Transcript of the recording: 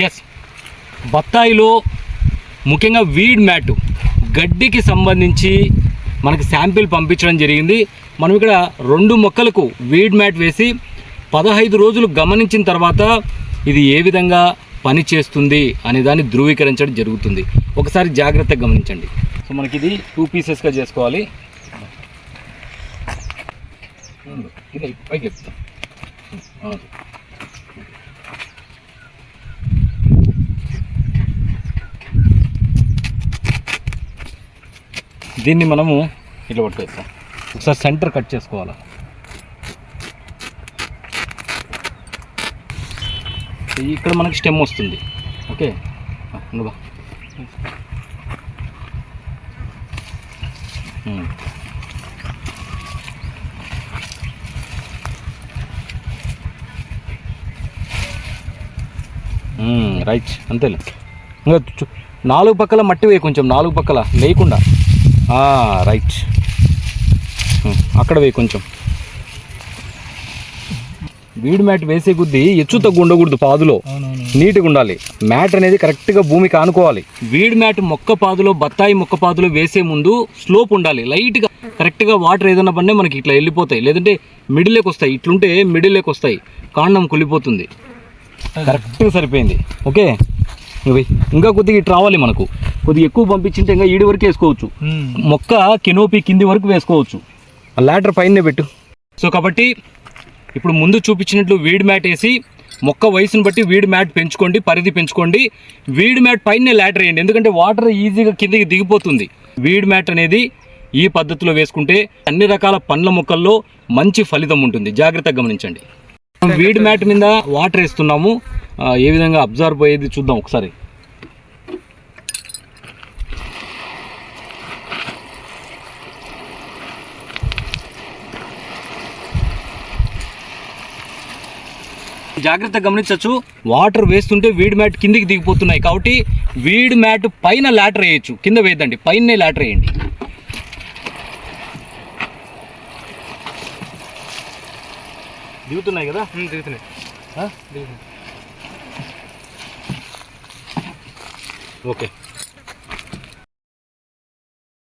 Yes బత్తాయిలో ముఖ్యంగా weed mat గడ్డికి సంబంధించి మనకి శాంపిల్ పంపించడం జరిగింది. మనం ఇక్కడ రెండు మొక్కలకు వీడ్ మ్యాట్ వేసి పదహైదు రోజులు గమనించిన తర్వాత ఇది ఏ విధంగా పని చేస్తుంది అనే దాన్ని ధృవీకరించడం జరుగుతుంది. ఒకసారి జాగ్రత్తగా గమనించండి. సో మనకి ఇది టూ పీసెస్గా చేసుకోవాలి. ఇది పైకి చెప్తాం దీన్ని మనము ఇట్లా పట్టుకొస్తాం. ఒకసారి సెంటర్ కట్ చేసుకోవాలి? ఇక్కడ మనకి స్టెమ్ వస్తుంది. ఓకే? ఆ, రైట్. అంతేలే. ఇంకా నాలుగు పక్కల మట్టి వేయి కొంచెం నాలుగు పక్కల. లేకుండా. రైట్ అక్కడ వేయి కొంచెం. వీడి మ్యాట్ వేసే కొద్దీ ఎచ్చు తగ్గు ఉండకూడదు పాదులో నీట్గా ఉండాలి. మ్యాట్ అనేది కరెక్ట్గా భూమికి ఆనుకోవాలి వీడ్ మ్యాట్ మొక్క పాదులో బత్తాయి మొక్క పాదులో వేసే ముందు స్లోప్ ఉండాలి. లైట్గా కరెక్ట్గా వాటర్ ఏదైనా పడినా మనకి ఇట్లా వెళ్ళిపోతాయి. లేదంటే మిడిల్లోకి వస్తాయి. ఇట్లుంటే మిడిల్లోకి వస్తాయి. కాండం కుళ్ళిపోతుంది. కరెక్ట్గా సరిపోయింది. ఓకే? ఇంకా కొద్దిగా ఇటు రావాలి మనకు. కొద్దిగా ఎక్కువ పంపించింటే ఇంకా ఈడి వరకు వేసుకోవచ్చు. మొక్క కెనోపి కింది వరకు వేసుకోవచ్చు. లాటర్ పైనే పెట్టు. సో కాబట్టి ఇప్పుడు ముందు చూపించినట్లు వీడ్ మ్యాట్ వేసి మొక్క వయసును బట్టి వీడ్ మ్యాట్ పెంచుకోండి పరిధి పెంచుకోండి. వీడ్ మ్యాట్ పైన లాటర్ వేయండి. ఎందుకంటే వాటర్ ఈజీగా కిందికి దిగిపోతుంది. వీడ్ మ్యాట్ అనేది ఈ పద్ధతిలో వేసుకుంటే అన్ని రకాల పండ్ల మొక్కల్లో మంచి ఫలితం ఉంటుంది. జాగ్రత్తగా గమనించండి. మనం వీడ్ మ్యాట్ మీద వాటర్ వేస్తున్నాము. ఏ విధంగా అబ్జర్వ్ అయ్యేది చూద్దాం ఒకసారి. జాగ్రత్తగా గమనించవచ్చు వాటర్ వేస్తుంటే వీడ్ మ్యాట్ కిందికి దిగిపోతున్నాయి కాబట్టి వీడ్ మ్యాట్ పైన లాటర్ వేయచ్చు. కింద వేయద్దండి. పైనే లాటర్ వేయండి. దిగుతున్నాయి కదా? దిగుతున్నాయి? ఓకే.